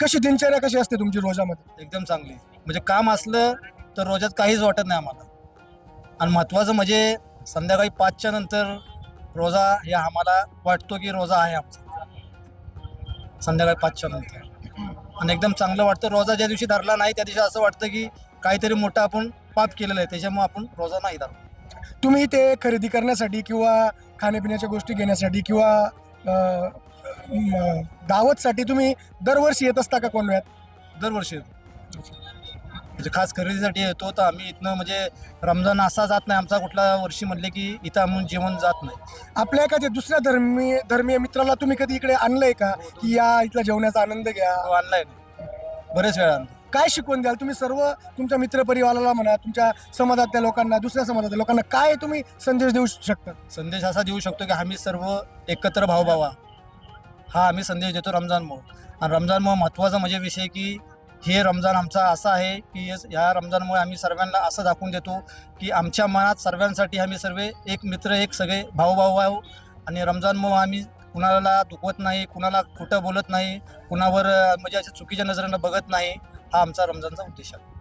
कशी दिनचर्या कशी असते तुमची रोजामध्ये? एकदम चांगली. म्हणजे काम असलं तर रोजात काहीच वाटत नाही आम्हाला. आणि महत्त्वाचं म्हणजे संध्याकाळी पाचच्या नंतर रोजा हे आम्हाला वाटतो की रोजा आहे आमचा. संध्याकाळी पाचच्या नंतर. आणि एकदम चांगलं वाटतं. रोजा ज्या दिवशी धरला नाही त्या दिवशी असं वाटतं की काहीतरी मोठं आपण पाप केलेलं आहे. त्याच्यामुळे आपण रोजा नाही धरला तुम्ही ते खरेदी करण्यासाठी किंवा खाण्यापिण्याच्या गोष्टी घेण्यासाठी किंवा अं, दावतसाठी तुम्ही दरवर्षी येत असता का कोणव्यात दरवर्षी म्हणजे खास खरेदीसाठी येतो तर आम्ही इथनं म्हणजे रमजान असा जात नाही आमचा कुठला वर्षी म्हणले की इथं आम्ही जेवण जात नाही. आपल्या एखाद्या दुसऱ्या धर्मीय धर्मीय मित्राला तुम्ही कधी इकडे आणलंय का? की या इथला जेवणाचा आनंद घ्या. ऑनलाईन बरेच वेळा आणतो. काय शिकवून द्याल तुम्ही सर्व? तुमच्या मित्रपरिवाराला म्हणा तुमच्या समाजातल्या लोकांना दुसऱ्या समाजातल्या लोकांना काय तुम्ही संदेश देऊ शकता? संदेश असा देऊ शकतो की आम्ही सर्व एकत्र भावभावा हा आम्ही संदेश देतो रमजानमुळं. आणि रमजानमुळं महत्त्वाचा म्हणजे विषय की हे रमजान आमचा असा आहे की या रमजानमुळे आम्ही सर्वांना असं दाखवून देतो की आमच्या मनात सर्वांसाठी आम्ही सर्व एक मित्र एक सगळे भाऊभाऊ आहो. आणि रमजानमुळे आम्ही कुणाला दुखवत नाही कुणाला खोटं बोलत नाही कुणावर म्हणजे अशा चुकीच्या नजरेनं बघत नाही हा आमचा रमजानचा उद्देश आहे.